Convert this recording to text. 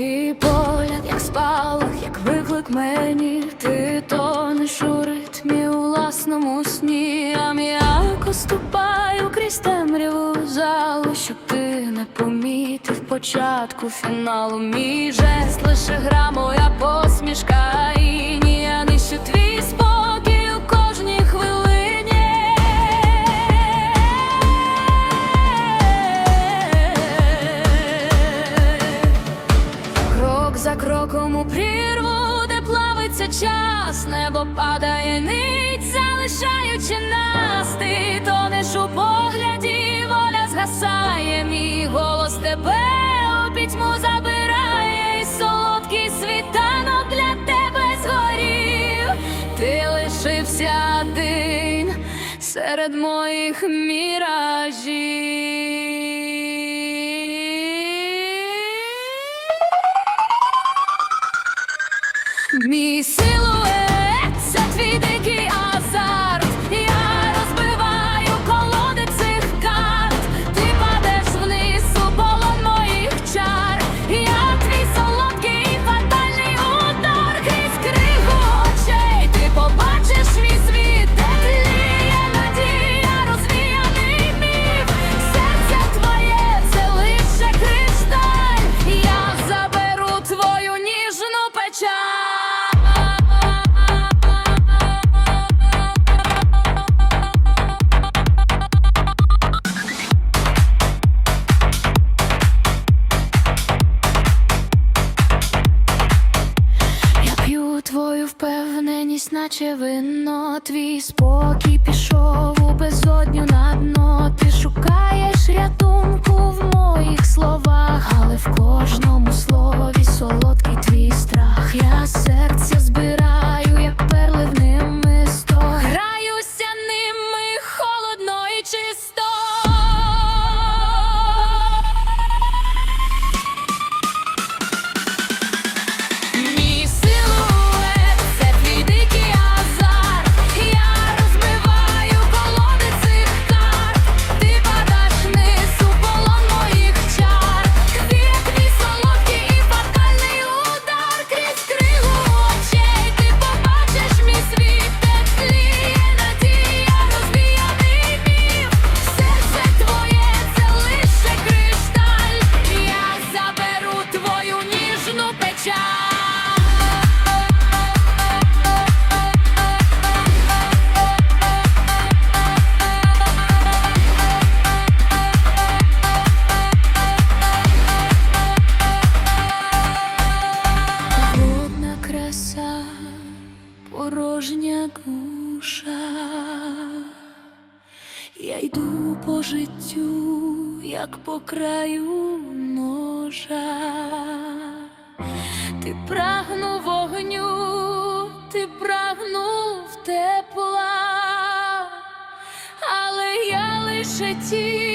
Твій погляд, як спалах, як виклик мені, ти тонеш у ритмі у власному сні, а м'яко ступаю крізь темряву залу, щоб ти не помітив початку фіналу. Мій жест лише гра, моя посмішка, і ні, я нищу твій Крок за кроком у прірву, де плавиться час, небо падає нить, залишаючи нас, ти тонеш у погляді, воля згасає, мій голос тебе у пітьму забирає, і солодкий світанок для тебе згорів, ти лишився один серед моїх міражів. Мій силует впевненість, наче вино, твій спокій пішов у безодню йду по життю, як по краю ножа. Ти прагнув вогню, ти прагнув тепла, але я лише ті,